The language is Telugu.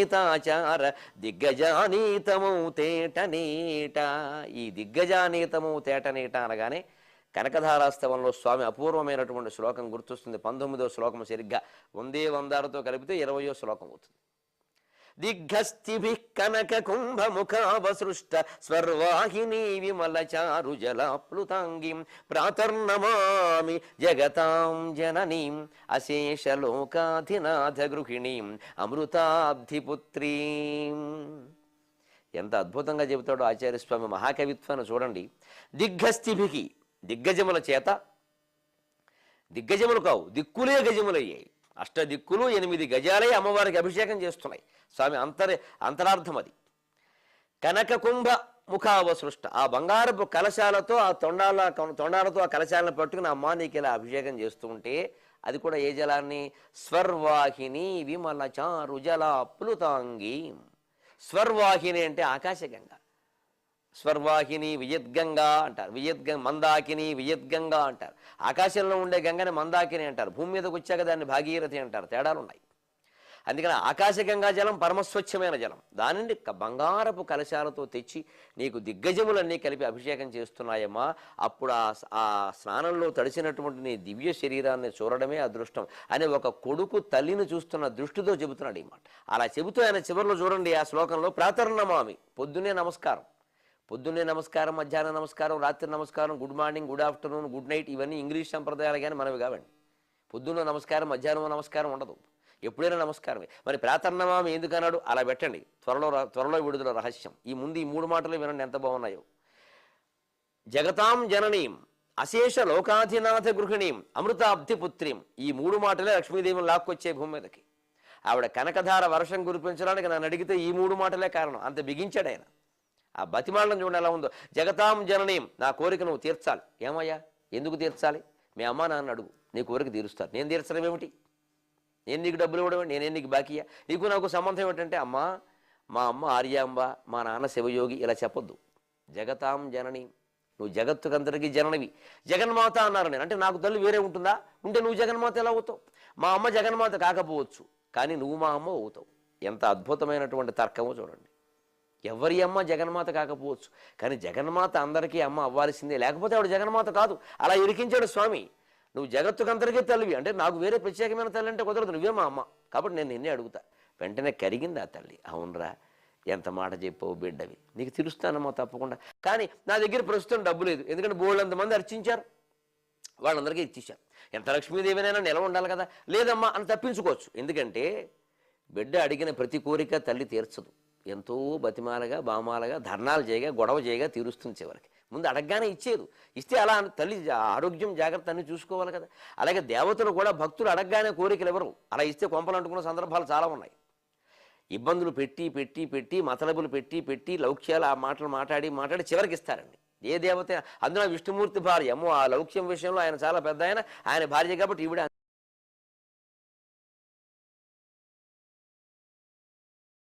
వినితాచార దిగ్గజానీతము తేటనేట ఈ దిగ్గజానీతము తేటనేట అనగానే కనకధారాస్తవంలో స్వామి అపూర్వమైనటువంటి శ్లోకం గుర్తొస్తుంది. పంతొమ్మిదో శ్లోకం సరిగ్గా వందే వందారతో కలిపితే ఇరవయో శ్లోకం అవుతుంది దిగ్గస్థిభి కనక కుంభముఖావసృష్ట స్వర్వాహిని విమల చారు జలాప్లుతాంగిం ప్రాతర్నమామి జగతాం జననీం అశేషలోకాధినాథ గృహిణీం అమృతాబ్ధిపుత్రీం ఎంత అద్భుతంగా చెబుతాడో ఆచార్యస్వామి మహాకవిత్వాన్ని చూడండి. దిగ్గస్థిభికి దిగ్గజముల చేత దిగ్గజములు కావు దిక్కులే గజములయ్యాయి. అష్టదిక్కులు ఎనిమిది గజాలై అమ్మవారికి అభిషేకం చేస్తున్నాయి. స్వామి అంతర్ అంతరార్థం అది. కనక కుంభ ముఖావసృష్ట. ఆ బంగారపు కలశాలతో ఆ తొండాల తొండాలతో ఆ కలశాలను పట్టుకుని అమ్మ నీకు ఇలా అభిషేకం చేస్తూ ఉంటే అది కూడా ఏ జలాన్ని? స్వర్వాహిని విమల చారు జల ప్లుతాంగి స్వర్వాహిని అంటే ఆకాశగంగా. స్వర్వాహిని వియద్గంగా అంటారు. వియద్గ మందాకిని వియద్గంగా అంటారు. ఆకాశంలో ఉండే గంగని మందాకిని అంటారు. భూమి మీదకి వచ్చాక దాన్ని భాగీరథి అంటారు. తేడాలు ఉన్నాయి అందుకని ఆకాశగంగా జలం పరమస్వచ్ఛమైన జలం. దానిని బంగారపు కలశాలతో తెచ్చి నీకు దిగ్గజములన్నీ కలిపి అభిషేకం చేస్తున్నాయమ్మా. అప్పుడు ఆ ఆ స్నానంలో తడిసినటువంటి నీ దివ్య శరీరాన్ని చూడడమే అదృష్టం అని ఒక కొడుకు తల్లిని చూస్తున్న దృష్టితో చెబుతున్నాడు ఈ మాట. అలా చెబుతూ ఆయన చివరిలో చూడండి ఆ శ్లోకంలో ప్రాతర్ణమామి పొద్దున్నే నమస్కారం. పొద్దున్నే నమస్కారం మధ్యాహ్నం నమస్కారం రాత్రి నమస్కారం good morning good afternoon good night ఇవన్నీ ఇంగ్లీష్ సంప్రదాయాలు కానీ మనవి కావండి. పొద్దున్న నమస్కారం మధ్యాహ్నం నమస్కారం ఉండదు. ఎప్పుడైనా నమస్కారమే. మరి ప్రాతర్నమామి ఎందుకు అన్నాడు? అలా పెట్టండి. త్వరలో త్వరలో విడుదల రహస్యం. ఈ ముందు ఈ మూడు మాటలు వినండి ఎంత బాగున్నాయో. జగతాం జననీం అశేష లోకాధినాథ గృహిణీం అమృతాబ్ధి పుత్రీం. ఈ మూడు మాటలే లక్ష్మీదేవిని లాక్కొచ్చే భూమి మీదకి. ఆవిడ కనకధార వర్షం కురిపించడానికి నన్ను అడిగితే ఈ మూడు మాటలే కారణం. అంత బిగించాడు ఆయన. ఆ బతిమాలను చూడండి ఎలా ఉందో. జగతాం జననీం నా కోరిక నువ్వు తీర్చాలి. ఏమయ్యా? ఎందుకు తీర్చాలి? మీ అమ్మా నాన్న అడుగు. నీ కోరిక తీరుస్తారు. నేను తీర్చడం ఏమిటి? నేను నీకు డబ్బులు ఇవ్వడం నేను నీకు బాకీయా నీకు నాకు సంబంధం ఏమిటంటే అమ్మా మా అమ్మ ఆర్యాంబ మా నాన్న శివయోగి ఇలా చెప్పొద్దు. జగతాం జనని నువ్వు జగత్తుకందరికీ జననివి. జగన్మాత అన్నారు నేను. అంటే నాకు తల్లి వేరే ఉంటుందా? ఉంటే నువ్వు జగన్మాత ఎలా అవుతావు? మా అమ్మ జగన్మాత కాకపోవచ్చు. కానీ నువ్వు మా అమ్మ అవుతావు. ఎంత అద్భుతమైనటువంటి తర్కమో చూడండి. ఎవరి అమ్మ జగన్మాత కాకపోవచ్చు. కానీ జగన్మాత అందరికీ అమ్మ అవ్వాల్సిందే. లేకపోతే ఆవిడ జగన్మాత కాదు. అలా ఇరికించాడు స్వామి. నువ్వు జగత్తుకందరికీ తల్లివి. అంటే నాకు వేరే ప్రత్యేకమైన తల్లి అంటే కుదరదు. నువ్వే మా అమ్మ. కాబట్టి నేను నిన్నే అడుగుతా. వెంటనే కరిగింది ఆ తల్లి? అవునరా. ఎంత మాట చెప్పవు బిడ్డవి. నీకు తెలుస్తానమ్మా తప్పకుండా. కానీ నా దగ్గర ప్రస్తుతం డబ్బు లేదు. ఎందుకంటే బోళ్ళంత మంది అర్చించారు. వాళ్ళందరికీ ఇచ్చేశారు. ఎంత లక్ష్మీదేవినైనా నిలవ ఉండాలి కదా. లేదమ్మా అని తప్పించుకోవచ్చు. ఎందుకంటే బిడ్డ అడిగిన ప్రతి కోరిక తల్లి తీర్చదు. ఎంతో బతిమాలగా బామాలగా ధర్నాలు చేయగా గొడవ చేయగా తీరుస్తుంది చివరికి. ముందు అడగగానే ఇచ్చేది ఇస్తే అలా తల్లి ఆరోగ్యం జాగ్రత్త అన్ని చూసుకోవాలి కదా. అలాగే దేవతలు కూడా భక్తులు అడగగానే కోరికలు ఎవరు? అలా ఇస్తే కొంపలు అంటుకున్న సందర్భాలు చాలా ఉన్నాయి. ఇబ్బందులు పెట్టి పెట్టి పెట్టి మతలబులు పెట్టి పెట్టి లౌక్యాలు ఆ మాటలు మాట్లాడి మాట్లాడి చివరికి ఇస్తారండి. ఏ దేవత? అందులో విష్ణుమూర్తి భార్య. ఆ లౌక్యం విషయంలో ఆయన చాలా పెద్ద ఆయన. ఆయన భార్య కాబట్టి ఈవిడ